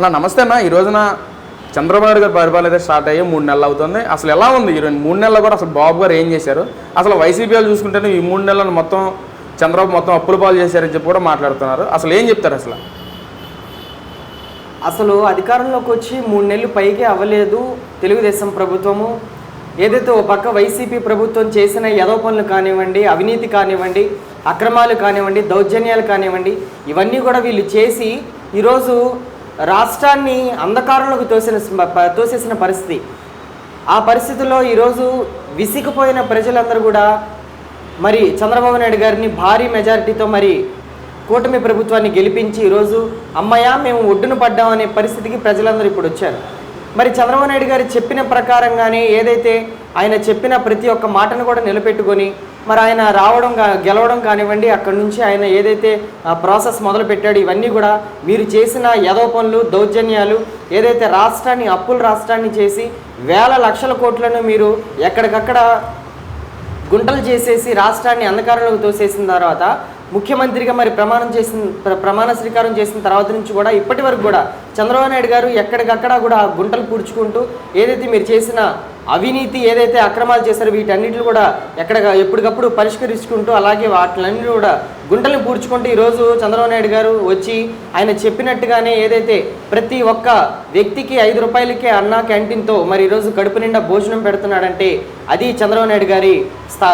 నా నమస్తే అన్న. ఈ రోజున చంద్రబాబు నాయుడు పరిపాలన అయితే స్టార్ట్ అయ్యి మూడు నెలలు అవుతుంది. అసలు ఎలా ఉంది? ఈ మూడు నెలలు కూడా అసలు బాబు గారు ఏం చేశారు? అసలు వైసీపీ వాళ్ళు చూసుకుంటేనే ఈ మూడు నెలలను మొత్తం చంద్రబాబు మొత్తం అప్పుల పాలు చేశారని చెప్పి కూడా మాట్లాడుతున్నారు. అసలు ఏం చెప్తారు అసలు? అసలు అధికారంలోకి వచ్చి మూడు నెలలు పైకి అవ్వలేదు. తెలుగుదేశం ప్రభుత్వము ఏదైతే ఓ పక్క వైసీపీ ప్రభుత్వం చేసిన యదో పనులు కానివ్వండి అవినీతి కానివ్వండి అక్రమాలు కానివ్వండి దౌర్జన్యాలు కానివ్వండి ఇవన్నీ కూడా వీళ్ళు చేసి ఈరోజు రాష్ట్రాన్ని అంధకారంలోకి తోసిన తోసేసిన పరిస్థితి. ఆ పరిస్థితుల్లో ఈరోజు విసిగిపోయిన ప్రజలందరూ కూడా మరి చంద్రబాబు నాయుడు గారిని భారీ మెజారిటీతో మరి కూటమి ప్రభుత్వాన్ని గెలిపించి ఈరోజు అమ్మయ్య మేము ఒడ్డున పడ్డాం అనే పరిస్థితికి ప్రజలందరూ ఇప్పుడు వచ్చారు. మరి చంద్రబాబు నాయుడు గారు చెప్పిన ప్రకారంగానే ఏదైతే ఆయన చెప్పిన ప్రతి ఒక్క మాటను కూడా నిలబెట్టుకొని మరి ఆయన రావడం కా- గెలవడం కానివ్వండి అక్కడి నుంచి ఆయన ఏదైతే ప్రాసెస్ మొదలు పెట్టాడు ఇవన్నీ కూడా మీరు చేసిన యదో పనులు దౌర్జన్యాలు ఏదైతే రాష్ట్రాన్ని అప్పుల రాష్ట్రాన్ని చేసి వేల లక్షల కోట్లను మీరు ఎక్కడికక్కడ గుంటలు చేసేసి రాష్ట్రాన్ని అంధకారంలోకి తోసేసిన తర్వాత ముఖ్యమంత్రిగా మరి ప్రమాణం చేసిన ప్ర- ప్రమాణ స్వీకారం చేసిన తర్వాత నుంచి కూడా ఇప్పటి వరకు కూడా చంద్రబాబు నాయుడు గారు ఎక్కడికక్కడ కూడా గుంటలు పూడ్చుకుంటూ ఏదైతే మీరు చేసిన అవినీతి ఏదైతే అక్రమాలు చేశారో వీటన్నిటిని కూడా ఎక్కడ ఎప్పటికప్పుడు పరిష్కరించుకుంటూ అలాగే వాటిలన్నీ కూడా గుంటలను పూడ్చుకుంటూ ఈరోజు చంద్రబాబు నాయుడు గారు వచ్చి ఆయన చెప్పినట్టుగానే ఏదైతే ప్రతి ఒక్క వ్యక్తికి ఐదు రూపాయలకే అన్నా క్యాంటీన్తో మరి ఈరోజు కడుపు నిండా భోజనం పెడుతున్నాడంటే అది చంద్రబాబు నాయుడు గారి స్థా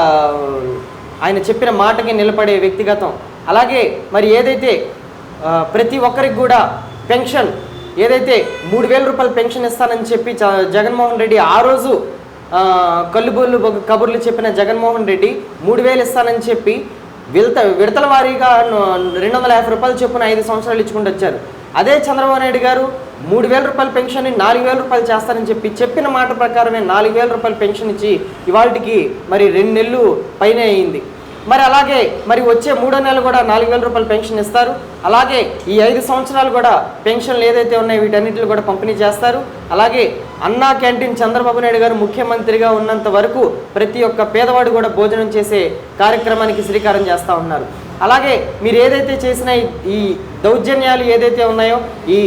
ఆయన చెప్పిన మాటకి నిలబడే వ్యక్తిగతం. అలాగే మరి ఏదైతే ప్రతి ఒక్కరికి కూడా పెన్షన్ ఏదైతే మూడు వేల రూపాయలు పెన్షన్ ఇస్తానని చెప్పి చ- జగన్మోహన్ రెడ్డి ఆ రోజు ఆ, కల్లుబోళ్ళు కబుర్లు చెప్పిన జగన్మోహన్ రెడ్డి మూడు వేలు ఇస్తానని చెప్పి విడత విడతల వారీగా రెండు వందల యాభై రూపాయలు చొప్పున ఐదు సంవత్సరాలు ఇచ్చుకుంటూ వచ్చారు అదే చంద్రబాబు నాయుడు గారు మూడు వేల రూపాయల పెన్షన్ నాలుగు వేల రూపాయలు చేస్తానని చెప్పి చెప్పిన మాట ప్రకారమే నాలుగు వేల రూపాయల పెన్షన్ ఇచ్చి ఇవాళకి మరి రెండు నెలలు పైనే అయింది. మరి అలాగే మరి వచ్చే మూడో నెలలు కూడా నాలుగు వేల రూపాయల పెన్షన్ ఇస్తారు. అలాగే ఈ ఐదు సంవత్సరాలు కూడా పెన్షన్లు ఏదైతే ఉన్నాయో వీటన్నిటిని కూడా పంపిణీ చేస్తారు. అలాగే అన్నా క్యాంటీన్ చంద్రబాబు నాయుడు గారు ముఖ్యమంత్రిగా ఉన్నంత వరకు ప్రతి ఒక్క పేదవాడు కూడా భోజనం చేసే కార్యక్రమానికి శ్రీకారం చేస్తూ ఉన్నారు. అలాగే మీరు ఏదైతే చేసిన ఈ దౌర్జన్యాలు ఏదైతే ఉన్నాయో ఈ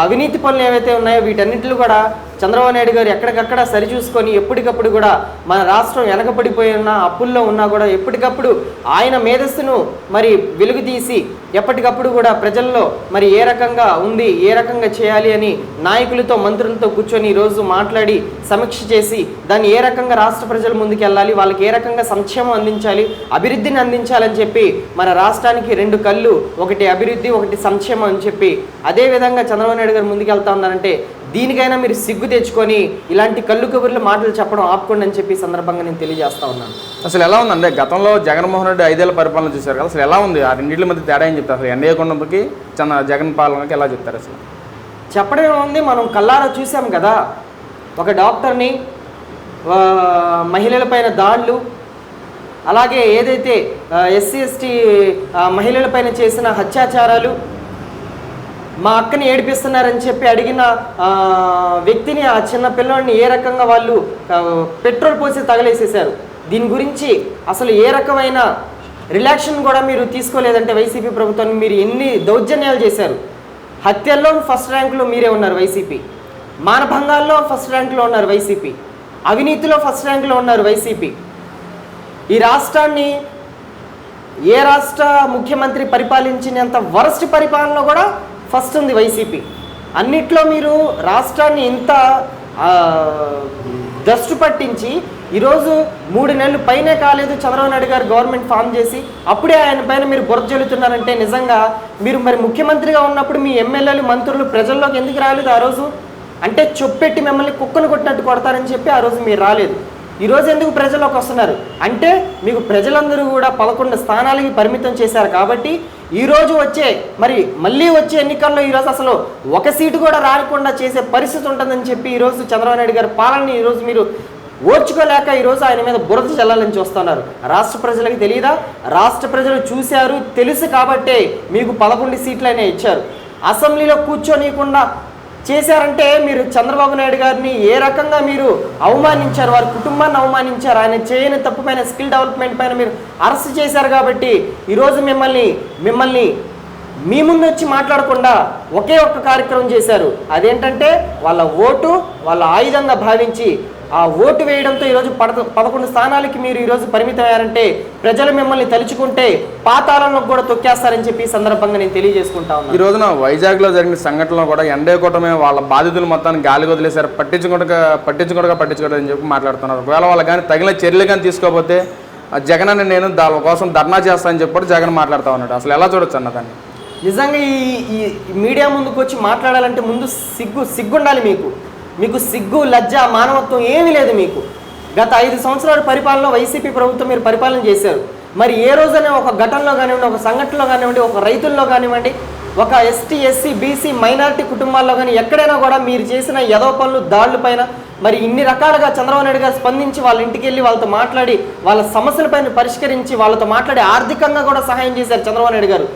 అవినీతి పనులు ఏవైతే ఉన్నాయో వీటన్నిటిని కూడా చంద్రబాబు నాయుడు గారు ఎక్కడికక్కడ సరిచూసుకొని ఎప్పటికప్పుడు కూడా మన రాష్ట్రం వెనకబడిపోయి ఉన్న అప్పుల్లో ఉన్నా కూడా ఎప్పటికప్పుడు ఆయన మేధస్సును మరి వెలుగు తీసి ఎప్పటికప్పుడు కూడా ప్రజల్లో మరి ఏ రకంగా ఉంది ఏ రకంగా చేయాలి అని నాయకులతో మంత్రులతో కూర్చొని ఈరోజు మాట్లాడి సమీక్ష చేసి దాన్ని ఏ రకంగా రాష్ట్ర ప్రజల ముందుకెళ్ళాలి వాళ్ళకి ఏ రకంగా సంక్షేమం అందించాలి అభివృద్ధిని అందించాలని చెప్పి మన రాష్ట్రానికి రెండు కళ్ళు ఒకటి అభివృద్ధి ఒకటి సంక్షేమం అని చెప్పి అదే విధంగా చంద్రబాబు నాయుడు గారు ముందుకు వెళ్తా ఉన్నారంటే దీనికైనా మీరు సిగ్గు తెచ్చుకొని ఇలాంటి కళ్ళు కబుర్ల మాటలు చెప్పడం ఆపుకోండి అని చెప్పి సందర్భంగా నేను తెలియజేస్తా ఉన్నాను. అసలు ఎలా ఉందండి గతంలో జగన్మోహన్ రెడ్డి ఐదేళ్ళ పరిపాలన చూశారు కదా అసలు ఎలా ఉంది? ఆ రెండింటి మధ్య తేడా ఏం చెప్తారు? అసలు ఎన్డీఏ కొండకి చంద్ర జగన్ పాలనకి ఎలా చెప్తారు అసలు? చెప్పడం ఏముంది మనం కల్లారా చూసాం కదా. ఒక డాక్టర్ని ఆ, మహిళలపైన దాడులు అలాగే ఏదైతే ఎస్సీ ఎస్టీ మహిళలపైన చేసిన హత్యాచారాలు మా అక్కని ఏడిపిస్తున్నారని చెప్పి అడిగిన వ్యక్తిని ఆ చిన్న పిల్లోడిని ఏ రకంగా వాళ్ళు పెట్రోల్ పోసి తగలేసేశారు? దీని గురించి అసలు ఏ రకమైన రిలాక్షన్ కూడా మీరు తీసుకోలేదంటే వైసీపీ ప్రభుత్వాన్ని మీరు ఎన్ని దౌర్జన్యాలు చేశారు? హత్యల్లో ఫస్ట్ ర్యాంకులో మీరే ఉన్నారు వైసీపీ. మానభంగాల్లో ఫస్ట్ ర్యాంకులో ఉన్నారు వైసీపీ. అవినీతిలో ఫస్ట్ ర్యాంకులో ఉన్నారు వైసీపీ. ఈ రాష్ట్రాన్ని ఏ రాష్ట్ర ముఖ్యమంత్రి పరిపాలించినంత వరస్ట్ పరిపాలన కూడా ఫస్ట్ ఉంది వైసీపీ. అన్నిట్లో మీరు రాష్ట్రాన్ని ఇంత ఆ, దృష్టి పట్టించి ఈరోజు మూడు నెలలు పైనే కాలేదు చంద్రబాబు నాయుడు గారు గవర్నమెంట్ ఫామ్ చేసి అప్పుడే ఆయన పైన మీరు బురజల్లుతున్నారంటే నిజంగా మీరు మరి ముఖ్యమంత్రిగా ఉన్నప్పుడు మీ ఎమ్మెల్యేలు మంత్రులు ప్రజల్లోకి ఎందుకు రాలేదు ఆ రోజు? అంటే చొప్పెట్టి మిమ్మల్ని కుక్కను కొట్టినట్టు కొడతారని చెప్పి ఆ రోజు మీరు రాలేదు. ఈరోజు ఎందుకు ప్రజల్లోకి వస్తున్నారు? అంటే మీకు ప్రజలందరూ కూడా పదకొండు స్థానాలకి పరిమితం చేశారు కాబట్టి ఈరోజు వచ్చే మరి మళ్ళీ వచ్చే ఎన్నికల్లో ఈరోజు అసలు ఒక సీటు కూడా రాకుండా చేసే పరిస్థితి ఉంటుందని చెప్పి ఈరోజు చంద్రబాబు నాయుడు గారి పాలనని ఈరోజు మీరు ఓర్చుకోలేక ఈరోజు ఆయన మీద బురద చల్లాలని చూస్తున్నారు. రాష్ట్ర ప్రజలకు తెలియదా రాష్ట్ర ప్రజలు చూశారు తెలుసు కాబట్టే మీకు పదకొండు సీట్లైనా ఇచ్చారు. అసెంబ్లీలో కూర్చోనీయకుండా చేశారంటే మీరు చంద్రబాబు నాయుడు గారిని ఏ రకంగా మీరు అవమానించారు? వారి కుటుంబాన్ని అవమానించారు? ఆయన చేయని తప్పు పైన స్కిల్ డెవలప్మెంట్ పైన మీరు అరెస్ట్ చేశారు కాబట్టి ఈరోజు మిమ్మల్ని మిమ్మల్ని మీ ముందు వచ్చి మాట్లాడకుండా ఒకే ఒక్క కార్యక్రమం చేశారు. అదేంటంటే వాళ్ళ ఓటు వాళ్ళ ఆయుధంగా భావించి ఆ ఓటు వేయడంతో ఈరోజు పద పదకొండు స్థానాలకి మీరు ఈరోజు పరిమితమయ్యారంటే ప్రజలు మిమ్మల్ని తలుచుకుంటే పాతాళంలో కూడా తొక్కేస్తారని చెప్పి ఈ సందర్భంగా నేను తెలియజేసుకుంటా ఈ ఉన్నాను రోజున వైజాగ్లో జరిగిన సంఘటనలో కూడా ఎండే కూటమే వాళ్ళ బాధితులు మొత్తాన్ని గాలికి వదిలేశారు. పట్టించుకుంటా పట్టించుకుంటా పట్టించుకోవడం అని చెప్పి మాట్లాడుతున్నారు. ఒకవేళ వాళ్ళు కానీ తగిన చర్యలు కానీ తీసుకోకపోతే జగన్ అని నేను దాని కోసం ధర్నా చేస్తానని చెప్పి జగన్ మాట్లాడుతూ ఉన్నాడు. అసలు ఎలా చూడొచ్చు అన్న దాన్ని? నిజంగా ఈ ఈ ఈ మీడియా ముందుకు వచ్చి మాట్లాడాలంటే ముందు సిగ్గు సిగ్గుండాలి మీకు. మీకు సిగ్గు లజ్జ మానవత్వం ఏమీ లేదు మీకు. గత ఐదు సంవత్సరాల పరిపాలన వైసీపీ ప్రభుత్వం మీరు పరిపాలన చేశారు. మరి ఏ రోజైనా ఒక ఘటనలో కానివ్వండి ఒక సంఘటనలో కానివ్వండి ఒక రైతుల్లో కానివ్వండి ఒక ఎస్టీ ఎస్సీ బీసీ మైనారిటీ కుటుంబాల్లో కానీ ఎక్కడైనా కూడా మీరు చేసిన యదో పనులు దాడుల పైన మరి ఇన్ని రకాలుగా చంద్రబాబు నాయుడు గారు స్పందించి వాళ్ళ ఇంటికి వెళ్ళి వాళ్ళతో మాట్లాడి వాళ్ళ సమస్యలపైన పరిష్కరించి వాళ్ళతో మాట్లాడి ఆర్థికంగా కూడా సహాయం చేశారు చంద్రబాబు నాయుడు గారు.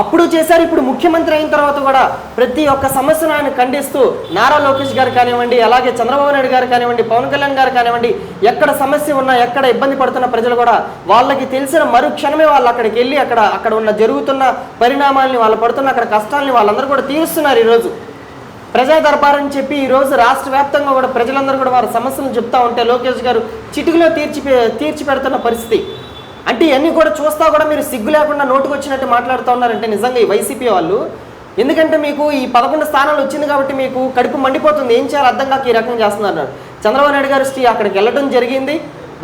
అప్పుడు చేశారు ఇప్పుడు ముఖ్యమంత్రి అయిన తర్వాత కూడా ప్రతి ఒక్క సమస్యను ఆయన ఖండిస్తూ నారా లోకేష్ గారు కానివ్వండి అలాగే చంద్రబాబు నాయుడు గారు కానివ్వండి పవన్ కళ్యాణ్ గారు కానివ్వండి ఎక్కడ సమస్య ఉన్నా ఎక్కడ ఇబ్బంది పడుతున్న ప్రజలు కూడా వాళ్ళకి తెలిసిన మరుక్షణమే వాళ్ళు అక్కడికి వెళ్ళి అక్కడ అక్కడ ఉన్న జరుగుతున్న పరిణామాల్ని వాళ్ళు పడుతున్న అక్కడ కష్టాలని వాళ్ళందరూ కూడా తీరుస్తున్నారు ఈరోజు. ప్రజా దర్బార్ అని చెప్పి ఈరోజు రాష్ట్ర వ్యాప్తంగా కూడా ప్రజలందరూ కూడా వారి సమస్యలను చెప్తా ఉంటే లోకేష్ గారు చిటికలో తీర్చి తీర్చి పెడుతున్న పరిస్థితి. అంటే ఇవన్నీ కూడా చూస్తా కూడా మీరు సిగ్గు లేకుండా నోటుకు వచ్చినట్టు మాట్లాడుతూ ఉన్నారంటే నిజంగా ఈ వైసీపీ వాళ్ళు. ఎందుకంటే మీకు ఈ పదకొండు స్థానాలు వచ్చింది కాబట్టి మీకు కడుపు మండిపోతుంది. ఏం చేయాలో అర్థం కాక ఈ రకంగా చేస్తున్నారు చంద్రబాబు నాయుడు గారు శ్రీ అక్కడికి వెళ్ళడం జరిగింది.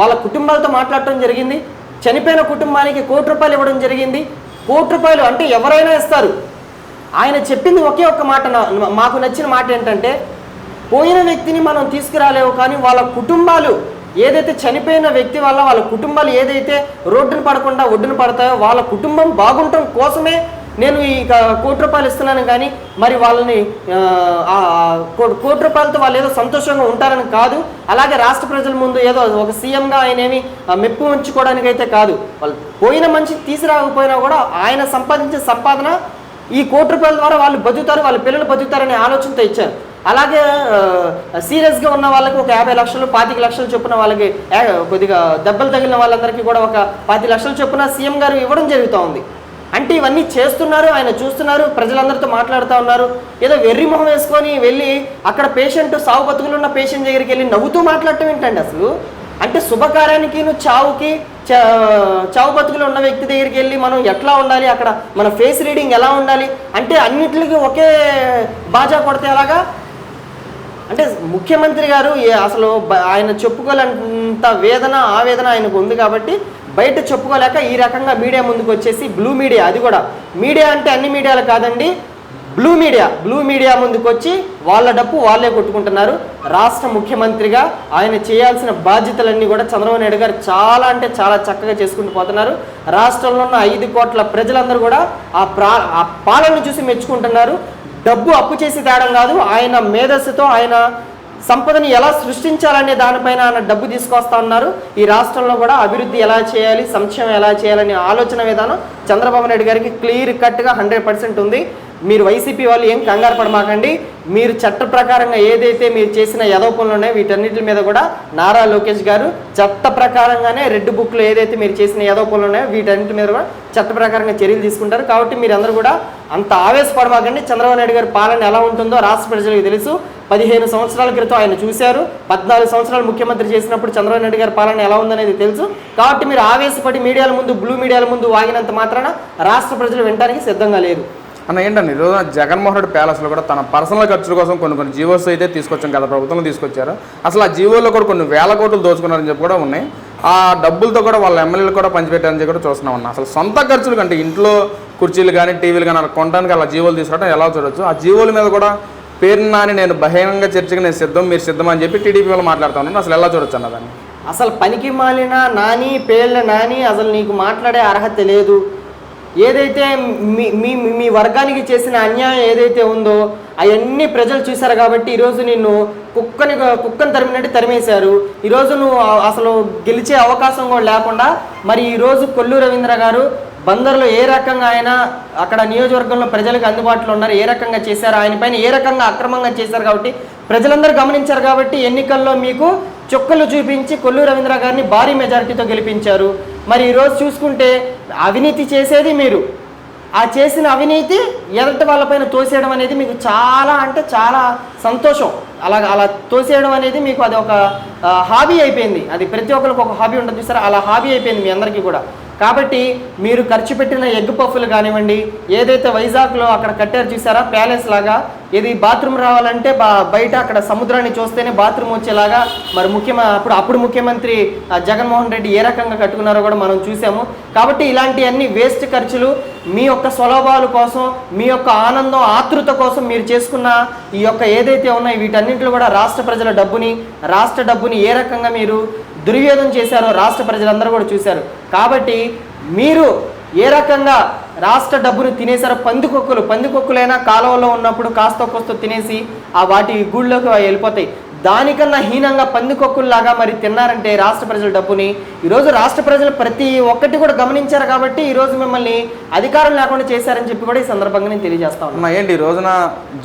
వాళ్ళ కుటుంబాలతో మాట్లాడటం జరిగింది. చనిపోయిన కుటుంబానికి కోటి రూపాయలు ఇవ్వడం జరిగింది. కోటి రూపాయలు అంటే ఎవరైనా ఇస్తారు. ఆయన చెప్పింది ఒకే ఒక్క మాట మాకు నచ్చిన మాట ఏంటంటే పోయిన వ్యక్తిని మనం తీసుకురాలేవు కానీ వాళ్ళ కుటుంబాలు ఏదైతే చనిపోయిన వ్యక్తి వల్ల వాళ్ళ కుటుంబాలు ఏదైతే రోడ్డున పడకుండా ఒడ్డున పడతాయో వాళ్ళ కుటుంబం బాగుండటం కోసమే నేను ఈ క- కోటి రూపాయలు ఇస్తున్నాను కానీ మరి వాళ్ళని కోటి రూపాయలతో వాళ్ళు ఏదో సంతోషంగా ఉంటారని కాదు. అలాగే రాష్ట్ర ప్రజల ముందు ఏదో ఒక సీఎంగా ఆయన ఏమి మెప్పు ఉంచుకోవడానికి అయితే కాదు. వాళ్ళు పోయిన మనిషి తీసుకురాకపోయినా కూడా ఆయన సంపాదించే సంపాదన ఈ కోటి రూపాయల ద్వారా వాళ్ళు బతుకుతారు వాళ్ళ పిల్లలు బతుకుతారనే ఆలోచనతో ఇచ్చారు. అలాగే సీరియస్గా ఉన్న వాళ్ళకి ఒక యాభై లక్షలు పాతిక లక్షలు చొప్పున వాళ్ళకి కొద్దిగా దెబ్బలు తగిలిన వాళ్ళందరికీ కూడా ఒక పాతి లక్షల చొప్పున సీఎం గారు ఇవ్వడం జరుగుతూ ఉంది అంటే ఇవన్నీ చేస్తున్నారు ఆయన చూస్తున్నారు ప్రజలందరితో మాట్లాడుతూ ఉన్నారు. ఏదో వెర్రి మొహం వేసుకొని వెళ్ళి అక్కడ పేషెంట్ సాగు బతుకులు ఉన్న పేషెంట్ దగ్గరికి వెళ్ళి నవ్వుతూ మాట్లాడటం ఏంటండి అసలు? అంటే శుభకార్యానికి నువ్వు చావుకి చావు బతుకులు ఉన్న వ్యక్తి దగ్గరికి వెళ్ళి మనం ఎట్లా ఉండాలి? అక్కడ మన ఫేస్ రీడింగ్ ఎలా ఉండాలి? అంటే అన్నిటికీ ఒకే బాజా కొడితే ఎలాగా? అంటే ముఖ్యమంత్రి గారు ఏ- అసలు ఆయన చెప్పుకోలేంత వేదన ఆవేదన ఆయనకు ఉంది కాబట్టి బయట చెప్పుకోలేక ఈ రకంగా మీడియా ముందుకు వచ్చేసి బ్లూ మీడియా. అది కూడా మీడియా అంటే అన్ని మీడియాలు కాదండి బ్లూ మీడియా. బ్లూ మీడియా ముందుకు వచ్చి వాళ్ళ డప్పు వాళ్ళే కొట్టుకుంటున్నారు. రాష్ట్ర ముఖ్యమంత్రిగా ఆయన చేయాల్సిన బాధ్యతలన్నీ కూడా చంద్రబాబు నాయుడు గారు చాలా అంటే చాలా చక్కగా చేసుకుంటూ పోతున్నారు. రాష్ట్రంలో ఉన్న ఐదు కోట్ల ప్రజలందరూ కూడా ఆ ప్రా ఆ పాలన చూసి మెచ్చుకుంటున్నారు. డబ్బు అప్పు చేసి తేడం కాదు ఆయన మేధస్సుతో ఆయన సంపదని ఎలా సృష్టించాలనే దానిపైన ఆయన డబ్బు తీసుకొస్తా ఉన్నారు. ఈ రాష్ట్రంలో కూడా అభివృద్ధి ఎలా చేయాలి సంక్షేమం ఎలా చేయాలనే ఆలోచన విధానం చంద్రబాబు నాయుడు గారికి క్లియర్ కట్గా హండ్రెడ్ పర్సెంట్ ఉంది. మీరు వైసీపీ వాళ్ళు ఏం కంగారు పడమాకండి. మీరు చట్ట ప్రకారంగా ఏదైతే మీరు చేసిన యదవ పనులు ఉన్నాయో వీటన్నిటి మీద కూడా నారా లోకేష్ గారు చట్ట ప్రకారంగానే రెడ్ బుక్లో ఏదైతే మీరు చేసిన యదవ పనులు ఉన్నాయో వీటన్నిటి మీద కూడా చట్ట ప్రకారంగా చర్యలు తీసుకుంటారు. కాబట్టి మీరు అందరూ కూడా అంత ఆవేశపడమాకండి. చంద్రబాబు నాయుడు గారి పాలన ఎలా ఉంటుందో రాష్ట్ర ప్రజలకు తెలుసు. పదిహేను సంవత్సరాల క్రితం ఆయన చూశారు. పద్నాలుగు సంవత్సరాలు ముఖ్యమంత్రి చేసినప్పుడు చంద్రబాబు నాయుడు గారి పాలన ఎలా ఉందనేది తెలుసు. కాబట్టి మీరు ఆవేశపడి మీడియాల ముందు బ్లూ మీడియాల ముందు వాగినంత మాత్రాన రాష్ట్ర ప్రజలు వినడానికి సిద్ధంగా లేరు. అన్న ఏంటండి? ఈరోజు జగన్మోహన్ రెడ్డి ప్యాలెస్లో కూడా తన పర్సనల్ ఖర్చుల కోసం కొన్ని కొన్ని జీవోస్ అయితే తీసుకొచ్చాం కదా ప్రభుత్వంలో తీసుకొచ్చారు. అసలు ఆ జీవోల్లో కూడా కొన్ని వేల కోట్లు దోచుకున్నారని చెప్పి కూడా ఉన్నాయి. ఆ డబ్బులతో కూడా వాళ్ళ ఎమ్మెల్యేలు కూడా పంచిపెట్టారని చెప్పి కూడా చూస్తున్నాం అన్న. అసలు సొంత ఖర్చులు కంటే ఇంట్లో కుర్చీలు కానీ టీవీలు కానీ అలా కొనడానికి అలా జీవోలు తీసుకోవడం ఎలా చూడొచ్చు? ఆ జీవోల మీద కూడా పేరు నాని నేను బహిరంగ చర్చకి నేను సిద్ధం మీరు సిద్ధం అని చెప్పి టీడీపీ వాళ్ళు మాట్లాడుతూ ఉన్నాను అసలు ఎలా చూడొచ్చు అన్న దాన్ని? అసలు పనికి మాలిన నాని పేళ్ళ నాని అసలు నీకు మాట్లాడే అర్హత లేదు. ఏదైతే మీ మీ మీ వర్గానికి చేసిన అన్యాయం ఏదైతే ఉందో అవన్నీ ప్రజలు చూశారు కాబట్టి ఈరోజు నిన్ను కుక్కని కుక్కను తరిమినట్టు తరిమేశారు. ఈరోజు నువ్వు అసలు గెలిచే అవకాశం కూడా లేకుండా మరి ఈరోజు కొల్లు రవీంద్ర గారు బందర్లో ఏ రకంగా ఆయన అక్కడ నియోజకవర్గంలో ప్రజలకు అందుబాటులో ఉన్నారు ఏ రకంగా చేశారు ఆయన పైన ఏ రకంగా అక్రమంగా చేశారు కాబట్టి ప్రజలందరూ గమనించారు కాబట్టి ఎన్నికల్లో మీకు చుక్కలు చూపించి కొల్లు రవీంద్ర గారిని భారీ మెజారిటీతో గెలిపించారు. మరి ఈరోజు చూసుకుంటే అవినీతి చేసేది మీరు. ఆ చేసిన అవినీతి ఎదటి వాళ్ళపైన తోసేయడం అనేది మీకు చాలా అంటే చాలా సంతోషం. అలా అలా తోసేయడం అనేది మీకు అది ఒక హాబీ అయిపోయింది. అది ప్రతి ఒక్కరికి ఒక హాబీ ఉంటుంది సార్ అలా హాబీ అయిపోయింది మీ అందరికీ కూడా. కాబట్టి మీరు ఖర్చు పెట్టిన ఎగ్ పఫ్లు కానివ్వండి ఏదైతే వైజాగ్లో అక్కడ కట్టారు చూసారా ప్యాలెస్ లాగా ఇది బాత్రూమ్ రావాలంటే బా బయట అక్కడ సముద్రాన్ని చూస్తేనే బాత్రూమ్ వచ్చేలాగా మరి ముఖ్యమ అప్పుడు అప్పుడు ముఖ్యమంత్రి జగన్మోహన్ రెడ్డి ఏ రకంగా కట్టుకున్నారో కూడా మనం చూసాము. కాబట్టి ఇలాంటి అన్ని వేస్ట్ ఖర్చులు మీ యొక్క స్వలాభాల కోసం మీ యొక్క ఆనందం ఆతృత కోసం మీరు చేసుకున్న ఈ యొక్క ఏదైతే ఉన్నాయో వీటన్నింటిలో కూడా రాష్ట్ర ప్రజల డబ్బుని రాష్ట్ర డబ్బుని ఏ రకంగా మీరు దుర్వినియోగం చేశారో రాష్ట్ర ప్రజలందరూ కూడా చూశారు. కాబట్టి మీరు ఏ రకంగా రాష్ట్ర డబ్బును తినేశారో పందికొక్కులు పందికొక్కులైనా కాలువలో ఉన్నప్పుడు కాస్త కొస్త తినేసి ఆ వాటి గూళ్ళలోకి అవి వెళ్ళిపోతాయి. దానికన్నా హీనంగా పందికొక్కుల్లాగా మరి తిన్నారంటే రాష్ట్ర ప్రజల డబ్బుని ఈరోజు రాష్ట్ర ప్రజలు ప్రతి ఒక్కటి కూడా గమనించారు కాబట్టి ఈరోజు మిమ్మల్ని అధికారం లేకుండా చేశారని చెప్పి కూడా ఈ సందర్భంగా నేను తెలియజేస్తా ఉన్నాను ఏంటి ఈ రోజున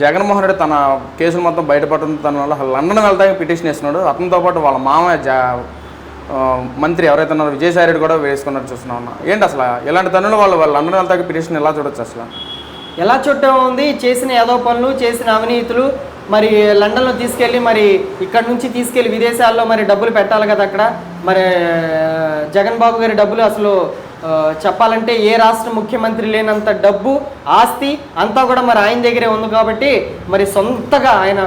జగన్మోహన్ రెడ్డి తన కేసులు మొత్తం బయటపడుతుంది తన వల్ల లండన్ వెళ్తానికి పిటిషన్ వేస్తున్నాడు. అతనితో పాటు వాళ్ళ మామయ్య మంత్రి ఎవరైతే ఉన్నారో విజయసాయి రెడ్డి కూడా వేసుకున్నట్టు చూస్తున్నా ఉన్నా ఏంటి అసలు? ఇలాంటి తనులు వాళ్ళు? వాళ్ళు అందరూ వెళ్తాకి పిటిషన్ ఎలా చూడొచ్చు అసలు? ఎలా చుట్టం ఉంది? చేసిన ఏదో పనులు చేసిన అవినీతులు మరి లండన్లో తీసుకెళ్ళి మరి ఇక్కడ నుంచి తీసుకెళ్ళి విదేశాల్లో మరి డబ్బులు పెట్టాలి కదా అక్కడ? మరి జగన్ బాబు గారి డబ్బులు అసలు చెప్పాలంటే ఏ రాష్ట్ర ముఖ్యమంత్రి లేనంత డబ్బు ఆస్తి అంతా కూడా మరి ఆయన దగ్గరే ఉంది కాబట్టి మరి సొంతగా ఆయన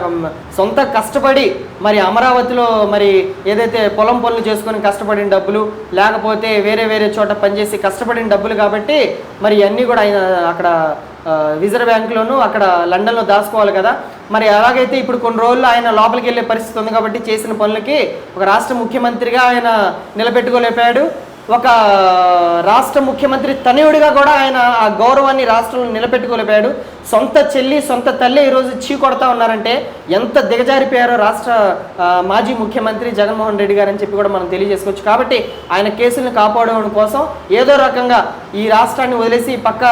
సొంత కష్టపడి మరి అమరావతిలో మరి ఏదైతే పొలం పనులు చేసుకొని కష్టపడిన డబ్బులు లేకపోతే వేరే వేరే చోట పనిచేసి కష్టపడిన డబ్బులు కాబట్టి మరి అన్నీ కూడా ఆయన అక్కడ రిజర్వ్ బ్యాంక్లోను అక్కడ లండన్లో దాచుకోవాలి కదా. మరి అలాగైతే ఇప్పుడు కొన్ని రోజులు ఆయన లోపలికి వెళ్ళే పరిస్థితి ఉంది కాబట్టి చేసిన పనులకి ఒక రాష్ట్ర ముఖ్యమంత్రిగా ఆయన నిలబెట్టుకోలేపాడు. ఒక రాష్ట్ర ముఖ్యమంత్రి తనయుడిగా కూడా ఆయన ఆ గౌరవాన్ని రాష్ట్రంలో నిలబెట్టుకోలేపాడు సొంత చెల్లి సొంత తల్లి ఈరోజు చీ కొడతా ఉన్నారంటే ఎంత దిగజారిపోయారో రాష్ట్ర మాజీ ముఖ్యమంత్రి జగన్మోహన్ రెడ్డి గారు అని చెప్పి కూడా మనం తెలియజేసుకోవచ్చు. కాబట్టి ఆయన కేసులను కాపాడడం కోసం ఏదో రకంగా ఈ రాష్ట్రాన్ని వదిలేసి పక్క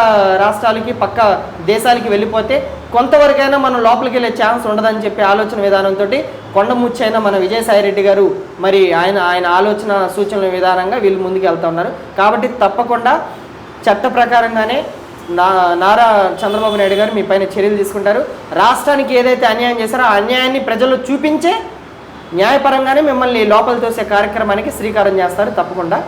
రాష్ట్రాలకి పక్క దేశాలకి వెళ్ళిపోతే కొంతవరకైనా మనం లోపలికి వెళ్ళే ఛాన్స్ ఉండదని చెప్పి ఆలోచన విధానంతో కొండముచ్చైన మన విజయసాయి రెడ్డి గారు మరి ఆయన ఆయన ఆలోచన సూచనల విధానంగా వీళ్ళు ముందుకు వెళ్తా ఉన్నారు. కాబట్టి తప్పకుండా చట్ట ప్రకారంగానే నా నారా చంద్రబాబు నాయుడు గారు మీ పైన చర్యలు తీసుకుంటారు. రాష్ట్రానికి ఏదైతే అన్యాయం చేశారో ఆ అన్యాయాన్ని ప్రజలు చూపించే న్యాయపరంగానే మిమ్మల్ని లోపల తోసే కార్యక్రమానికి శ్రీకారం చేస్తారు తప్పకుండా.